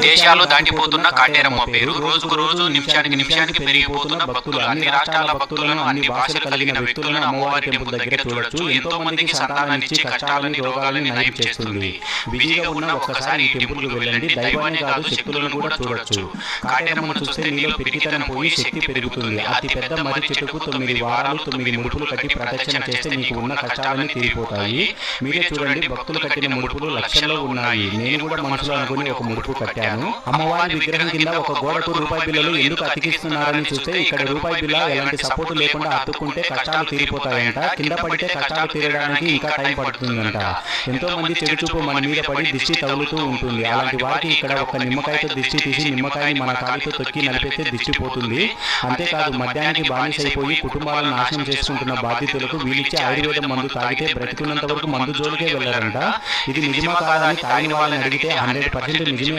దేశాలు దాటిపోతున్న కాటేరమ్మ పేరు రోజుకు రోజు నిమిషానికి నిమిషానికి పెరిగిపోతున్న భక్తులు. అన్ని రాష్ట్రాల భక్తులను అన్ని భాషలు కలిగిన వ్యక్తులను అమ్మవారి టెంపుల్ దగ్గర చూడొచ్చు. ఎంతో మందికి సంతానాన్నిచ్చి కష్టాలని రోగాలని నయం చేస్తుంది. బిజీగా ఉన్న ఒక్కసారి ఈ టెంపుల్కు వెళ్ళండి. దైవాన్ని కాదు శక్తులను కూడా చూడొచ్చు. కాటేరమ్మను చూస్తే నీలో పిరికితనం పోయి శక్తి పెరుగుతుంది. అతి పెద్ద మరి చెట్టుకు తొమ్మిది వారాలు తొమ్మిది ముడుపులు కట్టి ప్రదక్షిణ చేస్తే నీకు ఉన్న కష్టాలన్నీ తీరిపోతాయి. మీరే చూడండి భక్తులు కట్టిన ముడుపులు లక్షల్లో ఉన్నాయి. నేను కూడా మనసులో అనుకుని ఒక ముడుపు కట్టాను. అమ్మవారి విగ్రహం కింద ఒక గోడకు రూపాయి బిల్లలు ఎందుకు అతికిస్తున్నారని చూస్తే ఇక్కడ రూపాయి బిల్ల ఎలాంటి సపోర్ట్ లేకుండా అతుక్కుంటే కష్టాలు తీరిపోతాయంట. కింద పడితే కష్టాలు తీరడానికి ఇంకా టైం పడుతుందంట. ఎంతో మంది చెడు చూపు మన మీద పడి దిష్టి తగులుతూ ఉంటుంది. అలాంటి వారికి ఇక్కడ ఒక నిమ్మకాయతో దిష్టి తీసి నిమ్మకాయని మన కాలితో తొక్కి నలిపేస్తే దిష్టి పోతుంది. అంతేకాదు మద్యానికి బానిసైపోయి కుటుంబాలను నాశనం చేసుకుంటున్న బాధితులకు వీళ్ళిచ్చే ఆయుర్వేదం మందు తాగితే బ్రతికున్నంత వరకు మందు జోలికే వెళ్ళారంట ఇది నిజమా కాదా అని తాగిన వాళ్ళని అడిగితే హండ్రెడ్ పర్సెంట్ నిజమే